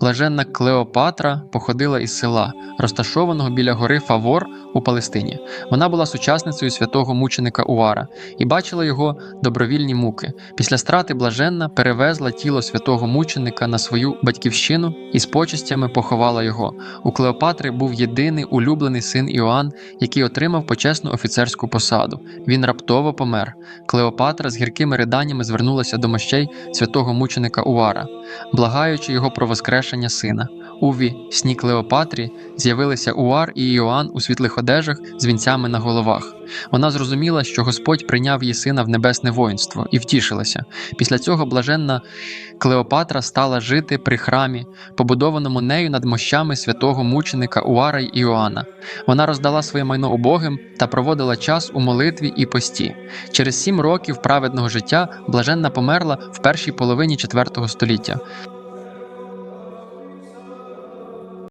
Блаженна Клеопатра походила із села, розташованого біля гори Фавор у Палестині. Вона була сучасницею святого мученика Уара і бачила його добровільні муки. Після страти блаженна перевезла тіло святого мученика на свою батьківщину і з почестями поховала його. У Клеопатри був єдиний улюблений син Іоанн, який отримав почесну офіцерську посаду. Він раптово помер. Клеопатра з гіркими риданнями звернулася до мощей святого мученика Уара, благаючи його про воскрешення сина. У ві сні Клеопатрі з'явилися Уар і Іоанн у світлих одежах з вінцями на головах. Вона зрозуміла, що Господь прийняв її сина в небесне воїнство і втішилася. Після цього блаженна Клеопатра стала жити при храмі, побудованому нею над мощами святого мученика Уара й Іоанна. Вона роздала своє майно убогим та проводила час у молитві і пості. Через сім років праведного життя блаженна померла в першій половині IV століття.